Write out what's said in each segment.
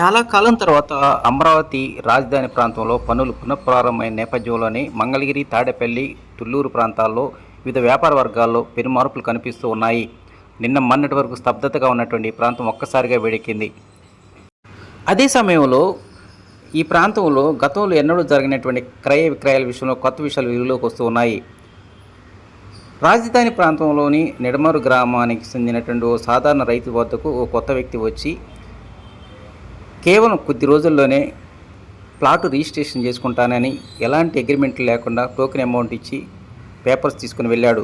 చాలా కాలం తర్వాత అమరావతి రాజధాని ప్రాంతంలో పనులు పునఃప్రారంభమైన నేపథ్యంలోనే మంగళగిరి తాడేపల్లి తుళ్ళూరు ప్రాంతాల్లో వివిధ వ్యాపార వర్గాల్లో పెను మార్పులు కనిపిస్తూ ఉన్నాయి. నిన్న మొన్నటి వరకు స్తబ్దతగా ఉన్నటువంటి ప్రాంతం ఒక్కసారిగా వేడెక్కింది. అదే సమయంలో ఈ ప్రాంతంలో గతంలో ఎన్నడూ జరిగినటువంటి క్రయ విక్రయాల విషయంలో కొత్త విషయాలు వెలుగులోకి వస్తూ ఉన్నాయి. రాజధాని ప్రాంతంలోని నిడమరు గ్రామానికి చెందినటువంటి ఓ సాధారణ రైతు వద్దకు ఓ కొత్త వ్యక్తి వచ్చి కేవలం కొద్ది రోజుల్లోనే ప్లాటు రిజిస్ట్రేషన్ చేసుకుంటానని ఎలాంటి అగ్రిమెంట్ లేకుండా టోకెన్ అమౌంట్ ఇచ్చి పేపర్స్ తీసుకుని వెళ్ళాడు.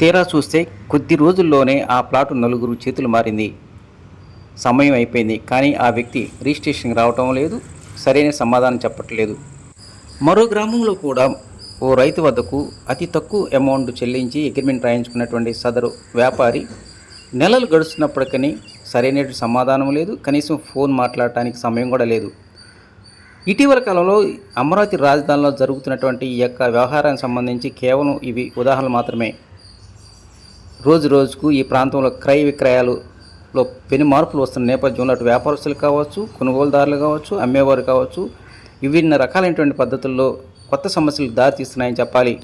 తీరా చూస్తే కొద్ది రోజుల్లోనే ఆ ప్లాటు నలుగురు చేతులు మారింది. సమయం అయిపోయింది కానీ ఆ వ్యక్తి రిజిస్ట్రేషన్ రావటం లేదు సరైన సమాధానం చెప్పట్లేదు. మరో గ్రామంలో కూడా ఓ రైతు వద్దకు అతి తక్కువ అమౌంట్ చెల్లించి అగ్రిమెంట్ రాయించుకున్నటువంటి సదరు వ్యాపారి నెలలు గడుస్తున్నప్పటికీ సరైన సమాధానం లేదు కనీసం ఫోన్ మాట్లాడటానికి సమయం కూడా లేదు. ఇటీవల కాలంలో అమరావతి రాజధానిలో జరుగుతున్నటువంటి ఈ యొక్క వ్యవహారానికి సంబంధించి కేవలం ఇవి ఉదాహరణలు మాత్రమే. రోజు రోజుకు ఈ ప్రాంతంలో క్రయ విక్రయాలులో పెను మార్పులు వస్తున్న నేపథ్యంలో అటు వ్యాపారస్తులు కావచ్చు కొనుగోలుదారులు కావచ్చు అమ్మేవారు కావచ్చు విభిన్న రకాలైనటువంటి పద్ధతుల్లో కొత్త సమస్యలు దారితీస్తున్నాయని చెప్పాలి.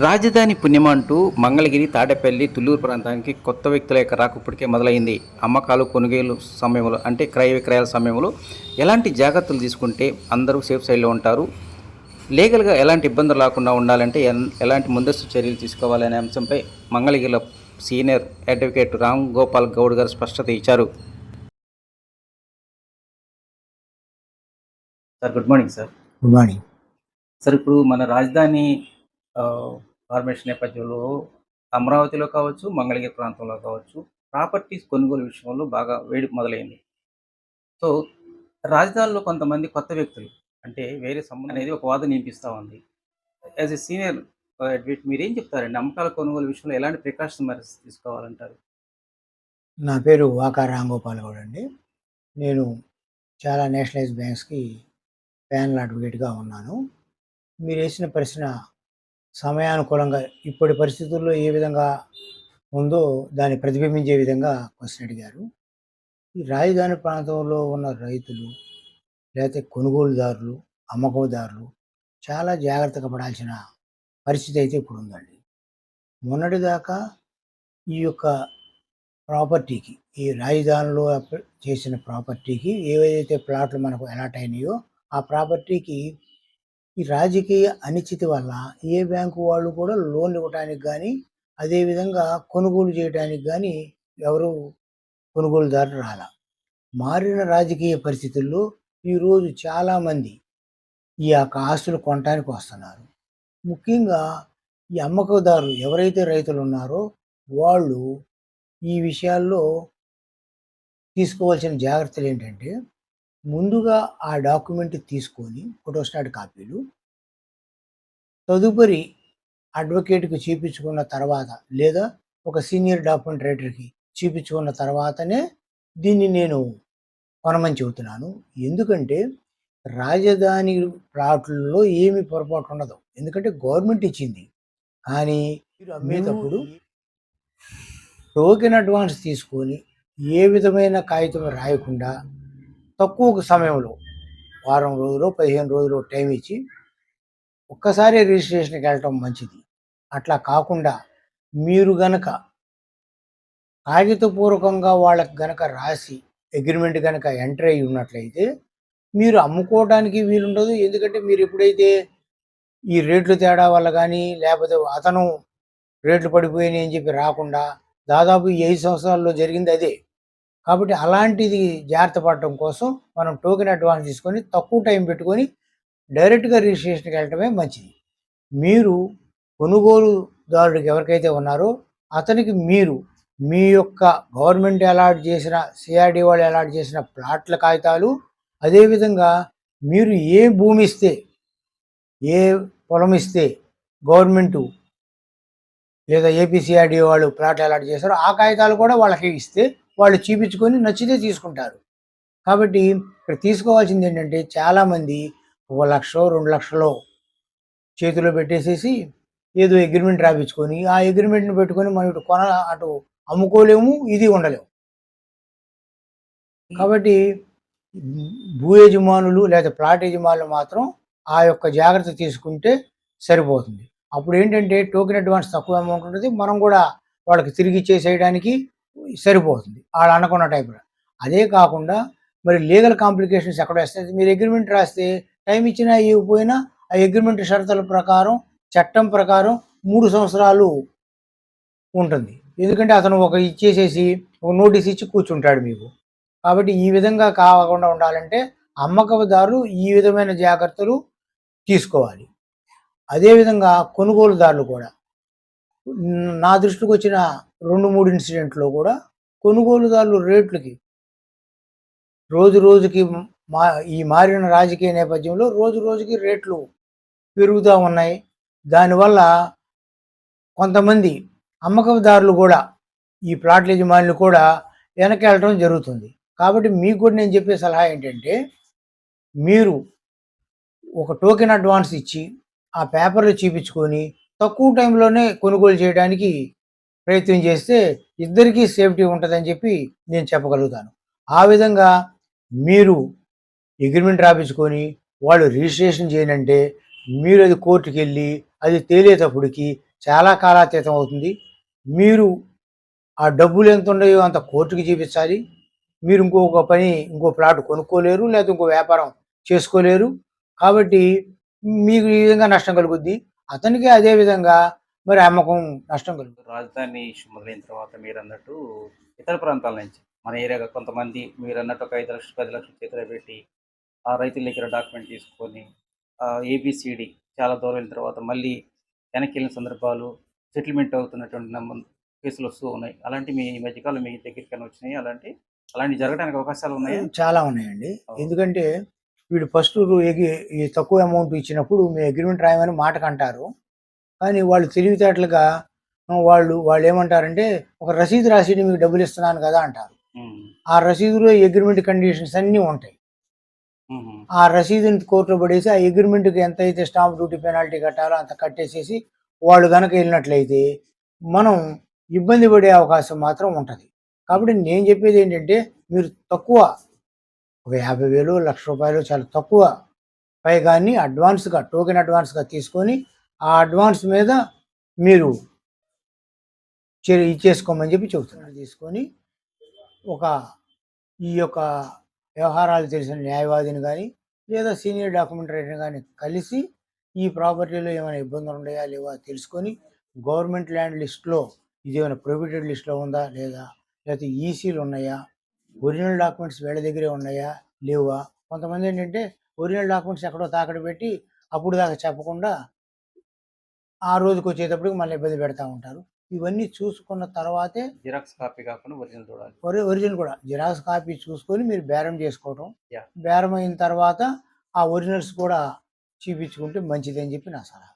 రాజధాని పుణ్యం అంటూ మంగళగిరి తాడేపల్లి తుళ్ళూరు ప్రాంతానికి కొత్త వ్యక్తుల యొక్క రాక ఇప్పటికే మొదలైంది. అమ్మకాలు కొనుగోలు సమయంలో అంటే క్రయ విక్రయాల సమయంలో ఎలాంటి జాగ్రత్తలు తీసుకుంటే అందరూ సేఫ్ సైడ్లో ఉంటారు? లీగల్గా ఎలాంటి ఇబ్బందులు రాకుండా ఉండాలంటే ఎలాంటి ముందస్తు చర్యలు తీసుకోవాలనే అంశంపై మంగళగిరిలో సీనియర్ అడ్వకేట్ రామ్ గోపాల్ గౌడ్ గారు స్పష్టత ఇచ్చారు. Sir good morning sir. Good morning. Sir ఇప్పుడు మన రాజధాని ఫార్మేషన్ నేపథ్యంలో అమరావతిలో కావచ్చు మంగళగిరి ప్రాంతంలో కావచ్చు ప్రాపర్టీస్ కొనుగోలు విషయంలో బాగా వేడి మొదలైంది. సో రాజధానిలో కొంతమంది కొత్త వ్యక్తులు అంటే వేరే సంబంధం అనేది ఒక వాదన వినిపిస్తూ ఉంది. As a senior advocate uh, మీరు ఏం చెప్తారండి అమ్మకాల కొనుగోలు విషయంలో ఎలాంటి ప్రికాషన్ మరి తీసుకోవాలంటారు? నా పేరు వాకా రాంగోపాల్ గౌడ్ అండి. నేను చాలా నేషనలైజ్ బ్యాంక్స్కి ప్యానల్ అడ్వకేట్గా ఉన్నాను. మీరు వేసిన ప్రశ్న సమయానుకూలంగా ఇప్పటి పరిస్థితుల్లో ఏ విధంగా ఉందో దాన్ని ప్రతిబింబించే విధంగా క్వశ్చన్ అడిగారు. ఈ రాజధాని ప్రాంతంలో ఉన్న రైతులు లేకపోతే కొనుగోలుదారులు అమ్మకందారులు చాలా జాగ్రత్తగా పడాల్సిన పరిస్థితి అయితే ఇప్పుడు ఉందండి. మొన్నటిదాకా ఈ యొక్క ప్రాపర్టీకి ఈ రాజధానిలో చేసిన ప్రాపర్టీకి ఏవైతే ప్లాట్లు మనకు అలాట్ అయినాయో ఆ ప్రాపర్టీకి ఈ రాజకీయ అనిశ్చితి వల్ల ఏ బ్యాంకు వాళ్ళు కూడా లోన్ ఇవ్వడానికి కానీ అదేవిధంగా కొనుగోలు చేయడానికి కానీ ఎవరు కొనుగోలుదారులు రాల. మారిన రాజకీయ పరిస్థితుల్లో ఈరోజు చాలామంది ఈ యొక్క ఆస్తులు కొనడానికి వస్తున్నారు. ముఖ్యంగా ఈ అమ్మకదారులు ఎవరైతే రైతులు ఉన్నారో వాళ్ళు ఈ విషయాల్లో తీసుకోవాల్సిన జాగ్రత్తలు ఏంటంటే ముందుగా ఆ డాక్యుమెంట్ తీసుకొని ఫోటోస్టాట్ కాపీలు తదుపరి అడ్వకేట్కి చూపించుకున్న తర్వాత లేదా ఒక సీనియర్ డాక్యుమెంట్ రైటర్కి చూపించుకున్న తర్వాతనే దీన్ని నేను కొనమని చెబుతున్నాను. ఎందుకంటే రాజధాని ప్లాట్లలో ఏమి పొరపాటు ఉండదు. ఎందుకంటే గవర్నమెంట్ ఇచ్చింది. కానీ మీరు అమ్మేటప్పుడు టోకెన్ అడ్వాన్స్ తీసుకొని ఏ విధమైన కాగితం రాయకుండా తక్కువ సమయంలో వారం రోజులు పదిహేను రోజులు టైం ఇచ్చి ఒక్కసారి రిజిస్ట్రేషన్కి వెళ్ళటం మంచిది. అట్లా కాకుండా మీరు గనక కాగితపూర్వకంగా వాళ్ళకి గనక రాసి అగ్రిమెంట్ కనుక ఎంటర్ అయి ఉన్నట్లయితే మీరు అమ్ముకోవడానికి వీలుండదు. ఎందుకంటే మీరు ఎప్పుడైతే ఈ రేట్లు తేడా వల్ల కానీ లేకపోతే అతను రేట్లు పడిపోయినాయి అని చెప్పి రాకుండా దాదాపు ఈ ఐదు సంవత్సరాల్లో జరిగింది అదే. కాబట్టి అలాంటిది జాగ్రత్త పడటం కోసం మనం టోకెన్ అడ్వాన్స్ తీసుకొని తక్కువ టైం పెట్టుకొని డైరెక్ట్గా రిజిస్ట్రేషన్కి వెళ్ళటమే మంచిది. మీరు కొనుగోలుదారుడికి ఎవరికైతే ఉన్నారో అతనికి మీరు మీ యొక్క గవర్నమెంట్ అలాట్ చేసిన సిఆర్డి వాళ్ళు అలాట్ చేసిన ప్లాట్ల కాగితాలు అదేవిధంగా మీరు ఏ భూమి ఇస్తే ఏ పొలం ఇస్తే గవర్నమెంటు లేదా ఏపీసీఆర్డీ వాళ్ళు ప్లాట్లు అలాట్ చేశారో ఆ కాగితాలు కూడా వాళ్ళకి ఇస్తే వాళ్ళు చూపించుకొని నచ్చితే తీసుకుంటారు. కాబట్టి ఇక్కడ తీసుకోవాల్సింది ఏంటంటే చాలామంది ఒక లక్షలో రెండు లక్షలో చేతిలో పెట్టేసేసి ఏదో అగ్రిమెంట్ రాపించుకొని ఆ అగ్రిమెంట్ని పెట్టుకొని మనం ఇటు కొన అటు అమ్ముకోలేము ఇది ఉండలేము. కాబట్టి భూ యజమానులు లేదా ప్లాట్ యజమానులు మాత్రం ఆ యొక్క జాగ్రత్త తీసుకుంటే సరిపోతుంది. అప్పుడు ఏంటంటే టోకెన్ అడ్వాన్స్ తక్కువ అమౌంట్ ఉంటుంది మనం కూడా వాళ్ళకి తిరిగి ఇచ్చేసేయడానికి సరిపోతుంది. వాళ్ళు అనుకున్న టైప్లో అదే కాకుండా మరి లీగల్ కాంప్లికేషన్స్ ఎక్కడ వస్తాయి? మీరు అగ్రిమెంట్ రాస్తే టైం ఇచ్చినా ఇవ్వకపోయినా ఆ అగ్రిమెంట్ షరతుల ప్రకారం చట్టం ప్రకారం మూడు సంవత్సరాలు ఉంటుంది. ఎందుకంటే అతను ఒక ఇచ్చేసేసి ఒక నోటీస్ ఇచ్చి కూర్చుంటాడు మీకు. కాబట్టి ఈ విధంగా కాకుండా ఉండాలంటే అమ్మకదారులు ఈ విధమైన జాగ్రత్తలు తీసుకోవాలి. అదేవిధంగా కొనుగోలుదారులు కూడా. నా దృష్టికి వచ్చిన రెండు మూడు ఇన్సిడెంట్లో కూడా కొనుగోలుదారులు రేట్లకి రోజు రోజుకి మా ఈ మారిన రాజకీయ నేపథ్యంలో రోజు రోజుకి రేట్లు పెరుగుతూ ఉన్నాయి. దానివల్ల కొంతమంది అమ్మకందారులు కూడా ఈ ప్లాట్ల యజమానులు కూడా వెనకెళ్ళడం జరుగుతుంది. కాబట్టి మీకు కూడా నేను చెప్పే సలహా ఏంటంటే మీరు ఒక టోకెన్ అడ్వాన్స్ ఇచ్చి ఆ పేపర్లు చూపించుకొని తక్కువ టైంలోనే కొనుగోలు చేయడానికి ప్రయత్నం చేస్తే ఇద్దరికీ సేఫ్టీ ఉంటుందని చెప్పి నేను చెప్పగలుగుతాను. ఆ విధంగా మీరు అగ్రిమెంట్ రాపించుకొని వాళ్ళు రిజిస్ట్రేషన్ చేయనంటే మీరు అది కోర్టుకి వెళ్ళి అది తేలేటప్పటికి చాలా కాలాతీతం అవుతుంది. మీరు ఆ డబ్బులు ఎంత ఉన్నాయో అంత కోర్టుకి చూపించాలి. మీరు ఇంకొక పని ఇంకో ప్లాట్ కొనుక్కోలేరు లేదా ఇంకో వ్యాపారం చేసుకోలేరు. కాబట్టి మీకు ఈ విధంగా నష్టం కలుగుద్ది. అతనికి అదే విధంగా మరి అమ్మకం నష్టం కలుగుతుంది. రాజధాని ఇష్యూ మొదలైన తర్వాత మీరు అన్నట్టు ఇతర ప్రాంతాల నుంచి మన ఏరియాగా కొంతమంది మీరు అన్నట్టు ఒక ఐదు లక్షలు పది లక్షలు చేతిలో పెట్టి ఆ రైతుల దగ్గర డాక్యుమెంట్ తీసుకొని ఏబిసిడి చాలా దూరం వెళ్ళిన తర్వాత మళ్ళీ వెనక్కి వెళ్ళిన సందర్భాలు సెటిల్మెంట్ అవుతున్నటువంటి నమ్మ కేసులు వస్తూ ఉన్నాయి. అలాంటి మీ ఈ మధ్యకాలం మీ దగ్గరికి వచ్చినాయి? అలాంటి అలాంటి జరగడానికి అవకాశాలు ఉన్నాయా? చాలా ఉన్నాయండి. ఎందుకంటే వీడు ఫస్ట్ ఈ తక్కువ అమౌంట్ ఇచ్చినప్పుడు మీ అగ్రిమెంట్ రాయమని మాటకు అంటారు కానీ వాళ్ళు తెలివితేటలుగా వాళ్ళు వాళ్ళు ఏమంటారంటే ఒక రసీదు రాసి మీకు డబ్బులు ఇస్తున్నాను కదా అంటారు. ఆ రసీదులో అగ్రిమెంట్ కండిషన్స్ అన్నీ ఉంటాయి. ఆ రసీదుని కోర్టులో పడేసి ఆ అగ్రిమెంట్కి ఎంత అయితే స్టాంప్ డ్యూటీ పెనాల్టీ కట్టాలో అంత కట్టేసేసి వాళ్ళు కనుక వెళ్ళినట్లయితే మనం ఇబ్బంది పడే అవకాశం మాత్రం ఉంటుంది. కాబట్టి నేను చెప్పేది ఏంటంటే మీరు తక్కువ ఒక యాభై వేలు లక్ష రూపాయలు చాలా తక్కువ. పైగాన్ని అడ్వాన్స్గా టోకెన్ అడ్వాన్స్గా తీసుకొని ఆ అడ్వాన్స్ మీద మీరు చే- ఇచ్చేసుకోమని చెప్పి చెబుతున్నారు. తీసుకొని ఒక ఈ యొక్క వ్యవహారాలు తెలిసిన న్యాయవాదిని కానీ లేదా సీనియర్ డాక్యుమెంటరీని కానీ కలిసి ఈ ప్రాపర్టీలో ఏమైనా ఇబ్బందులు ఉన్నాయా లేవా తెలుసుకొని గవర్నమెంట్ ల్యాండ్ లిస్ట్లో ఇది ఏమైనా ప్రొహిబిటెడ్ లిస్ట్లో ఉందా లేదా లేకపోతే ఈసీలు ఉన్నాయా ఒరిజినల్ డాక్యుమెంట్స్ వీళ్ళ దగ్గరే ఉన్నాయా? లేవా? కొంతమంది ఏంటంటే ఒరిజినల్ డాక్యుమెంట్స్ ఎక్కడో తాకడ పెట్టి అప్పుడు దాకా చెప్పకుండా ఆ రోజుకి వచ్చేటప్పటికి మళ్ళీ ఇబ్బంది పెడతా ఉంటారు. ఇవన్నీ చూసుకున్న తర్వాతే జిరాక్స్ కాపీ కాకుండా ఒరిజినల్ చూడాలి. ఒరి ఒరిజినల్ కూడా. జిరాక్స్ కాపీ చూసుకొని మీరు బేరం చేసుకోవటం. బేరం అయిన తర్వాత ఆ ఒరిజినల్స్ కూడా చూపించుకుంటే మంచిది అని చెప్పి నా సలహా.